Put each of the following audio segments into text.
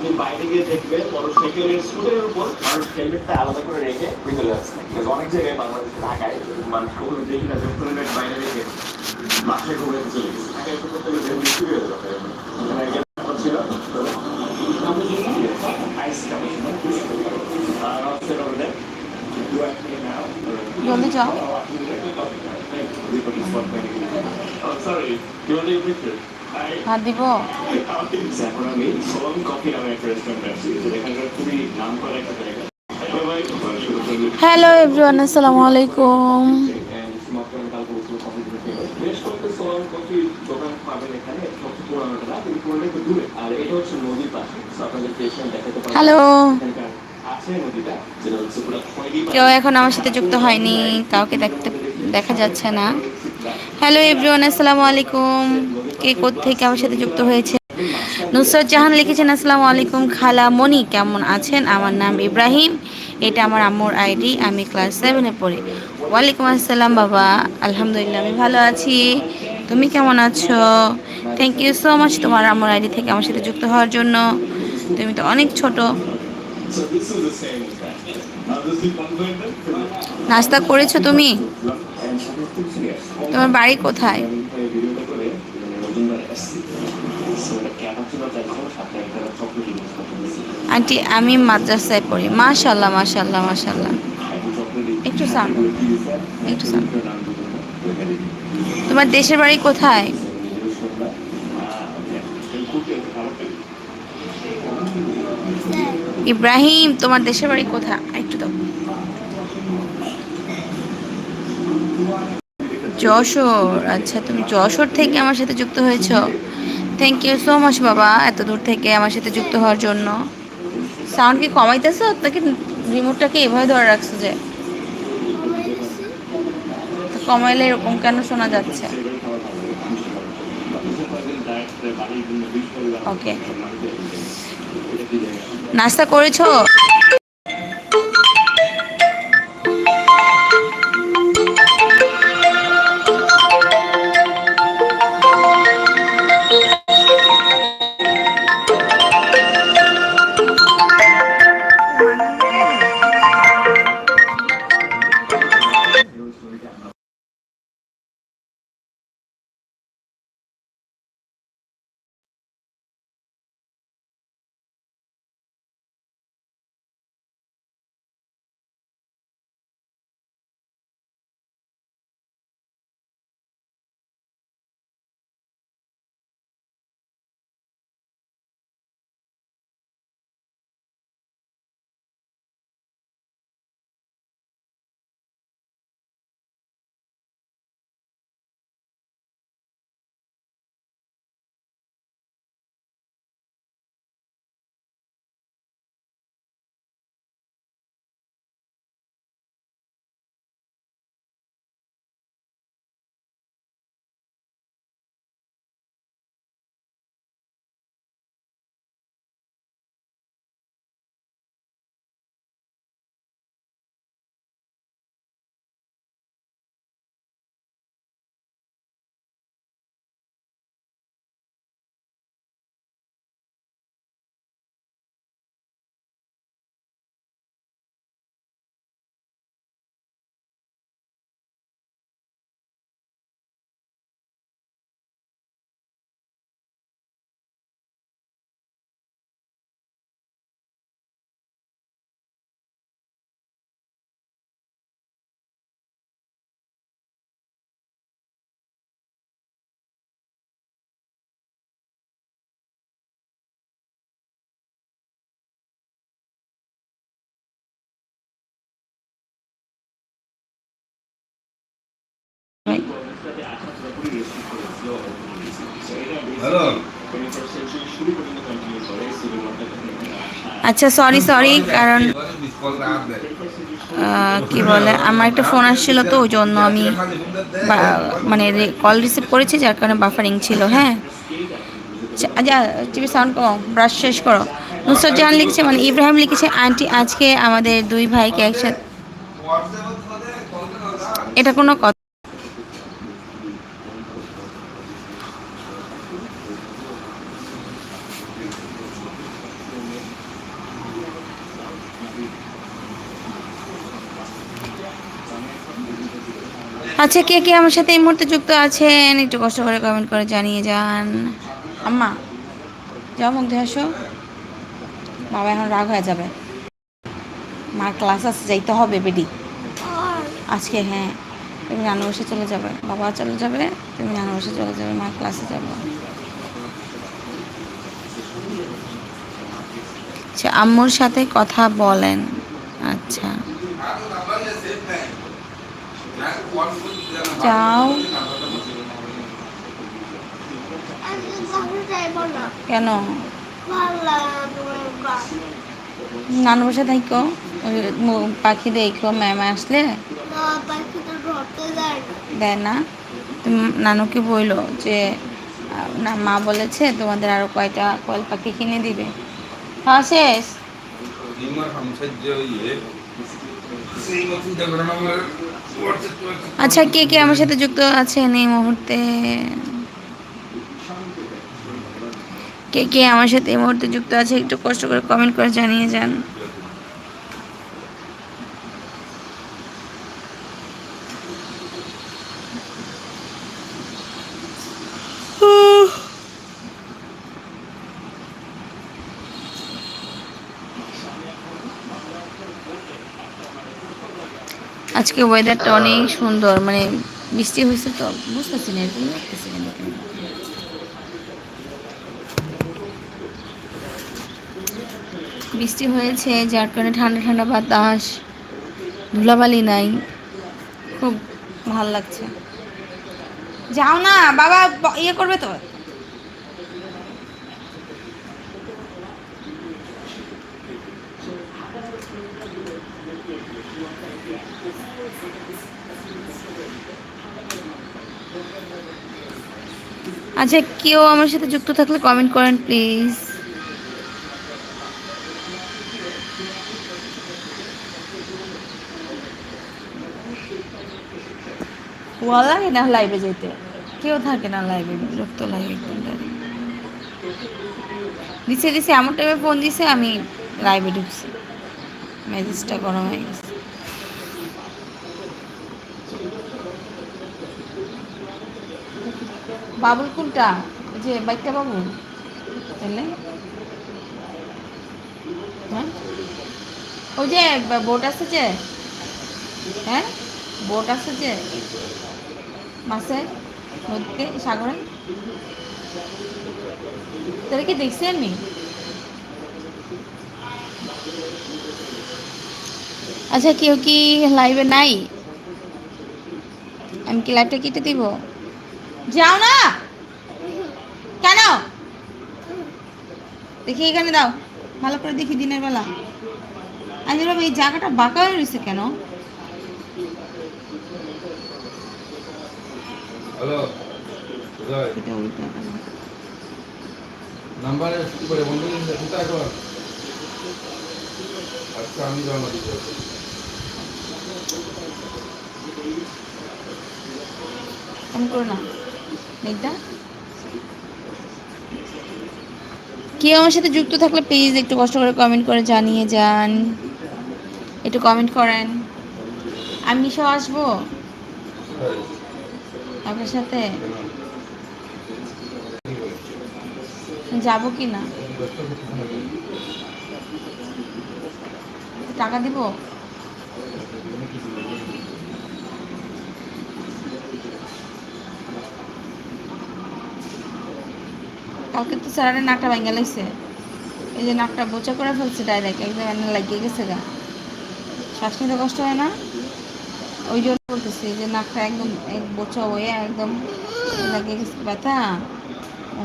আপনি বাইরে গিয়ে দেখবেন মোটরসাইকেলের স্কুটারের উপর মানুষ হেলমেটটা আলাদা করে রেখে ভিতরে আসছে অনেক জায়গায় বাংলাদেশে ঢাকায় মানুষ কখনো দেখি না যে হেলমেট বাইরে রেখে বাসায় ঘুরে চলে গেছে ঢাকায় তো করতে গেলে হেলমেট চুরি হয়ে যাবে ছিল? জলদি যাও Oh, sorry. You want to take a picture? হাত দিব। হ্যালো এভরিওয়ান আসসালামু আলাইকুম। হ্যালো কেউ এখন আমার সাথে যুক্ত হয়নি, কাউকে দেখতে দেখা যাচ্ছে না। হ্যালো এভরিওয়ান, আসসালামু আলাইকুম। কে থেকে আমার সাথে যুক্ত হয়েছে? নুসরত জাহান লিখেছেন, আসসালামু আলাইকুম, খালা মনি কেমন আছেন? আমার নাম ইব্রাহিম। এটা আমার আম্মুর আইডি, আমি ক্লাস সেভেনে পড়ি। ওয়ালাইকুম আসসালাম, বাবা। আলহামদুলিল্লাহ, আমি ভালো আছি। তুমি কেমন আছো? থ্যাংক ইউ সো মাচ তোমার আম্মুর আইডি থেকে আমার সাথে যুক্ত হওয়ার জন্য। তুমি তো অনেক ছোট. নাস্তা করেছ তুমি? তোমার বাড়ি কোথায়। আন্টি, আমি মাদ্রাসায় পড়ি মাশাল্লাহ মাশাল্লাহ মাশাল্লাহ একটু দিয়েছে। একটু দিই। তোমার দেশের বাড়ি কোথায়। ইব্রাহিম, তোমার দেশের বাড়ি কোথায় একটু দাও যশোর। আচ্ছা তুমি যশোর থেকে আমার সাথে যুক্ত হয়েছ? থ্যাংক ইউ সো মাচ বাবা এত দূর থেকে আমার সাথে যুক্ত হওয়ার জন্য। সাউন্ড কি কমাইতেছো? তাকে রিমোটটাকে এভাবে ধরে রাখছো যে? কমাইলে এরকম কেন শোনা যাচ্ছে? ওকে নাস্তা খাব, আচ্ছা সরি সরি কারণ কি বলে আমার একটা ফোন আসছিল তো ওই জন্য আমি মানে কল রিসিভ করেছি যার কারণে বাফারিং ছিল হ্যাঁ? আচ্ছা, টিভি সাউন্ড কম ব্রাশ শেষ করো। নুসরত জাহান লিখছে মানে ইব্রাহিম লিখেছে আন্টি আজকে আমাদের দুই ভাইকে একসাথে এটা কোনো কথা আচ্ছা কে কে আমার সাথে এই মুহূর্তে যুক্ত আছেন? একটু কষ্ট করে কমেন্ট করে জানিয়ে যান। আম্মা, যাও মুখ ধুয়ে আসো। বাবা এখন রাগ হয়ে যাবে। মার ক্লাস আছে, যাইতে হবে বেডি আজকে হ্যাঁ। তুমি রান্না বসে চলে যাবে। বাবা চলে যাবে, তুমি রান্না বসে চলে যাবে, মার ক্লাসে যাবে। আচ্ছা আম্মুর সাথে কথা বলেন। আচ্ছা। না কেন? নানু বসে থাকো পাখি দেখো, ম্যাম আসলে? দেয় না। নানুকে বইলো যে না, মা বলেছে তোমাদের আরও কয়টা কয়েল পাখি কিনে দিবে। হ্যাঁ শেষ? আচ্ছা কে কে আমার সাথে যুক্ত আছেন এই মুহূর্তে? কে কে আমার সাথে এই মুহূর্তে যুক্ত আছে একটু কষ্ট করে কমেন্ট করে জানিয়ে যান। আজকে ওয়েদারটা অনেক সুন্দর মানে বৃষ্টি হয়েছে তো বুঝতেছি না এরকম লাগতেছে কেন। বৃষ্টি হয়েছে যার কারণে ঠান্ডা ঠান্ডা বাতাস ধুলাবালি নাই খুব ভালো লাগছে যাও না বাবা ইয়ে করবে তো আচ্ছা কেউ আমার সাথে যুক্ত থাকলে কমেন্ট করেন প্লিজ ওয়া লাগে না লাইভে যেতে কেউ থাকে না লাইভে বিরক্ত লাগে দিছে দিছে এমন টাইমে ফোন দিছে আমি লাইভে ঢুকছি। মেজাজটা গরম হয়ে গেছে। বাবুল কোনটা? যে বাইকটা বাবু তাহলে? হ্যাঁ? ওই যে বোট আছে যে? হ্যাঁ? বোট আছে যে? মাসে নদীতে? সাগরে? তাহলে কি দেখছি আমি? আচ্ছা কেউ কি লাইভে নাই? আমি কি লাইভটা কেটে দিব? যাও না। কেন? দেখি এখানে দাও। ভালো করে দেখি দিনের বেলা। আজ বাবা এই জায়গাটা বাঁকা হয়ে রয়েছে কেন? হ্যালো এটা উল্টো কেন? কি করে বন্ধ কোথায় কর আচ্ছা আমি জমা করো না। কেউ আমার সাথে যুক্ত থাকলে প্লিজ একটু কষ্ট করে কমেন্ট করে জানিয়ে যান। একটু কমেন্ট করেন। আমি সব আসব? আপনার সাথে? যাব কি না টাকা দিব? স্যারের নাকটা ভেঙে লাগছে এই যে নাকটা বোচা করে ফেলছে ডাইরেক্ট একদম এনে লাগিয়ে গেছে গা। শ্বাস নিতে কষ্ট হয় না? ওই জন্য বলতেছি যে নাকটা একদম এক বোচা হয়ে একদম লাগিয়ে গেছে। ব্যথা?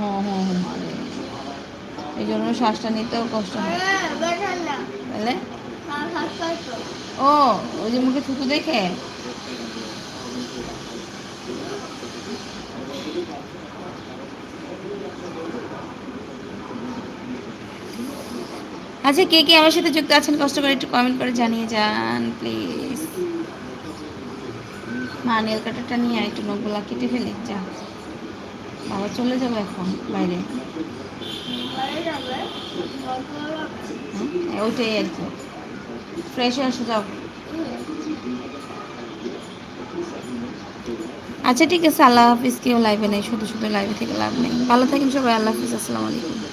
হ্যাঁ হ্যাঁ হ্যাঁ এই জন্য শ্বাসটা নিতেও কষ্ট হয়। হ্যাঁ তাহলে? ও ওই যে মুখে থুতু দেখে? আচ্ছা কে কে আমার সাথে যুক্ত আছেন কষ্ট করে একটু কমেন্ট করে জানিয়ে যান প্লিজ মা নেল কাটারটা নিয়ে আয়, একটু নখগুলা কেটে ফেলে যা। বাবা চলে যাব এখন বাইরে। হুম, ওইটাই আর কি। ফ্রেশ হয়ে যাও। আচ্ছা ঠিক আছে আল্লাহ হাফিজ কেউ লাইভে নেই শুধু শুধু লাইভে থেকে লাভ নেই। ভালো থাকেন সবাই আল্লাহ হাফিজ আসসালামু আলাইকুম।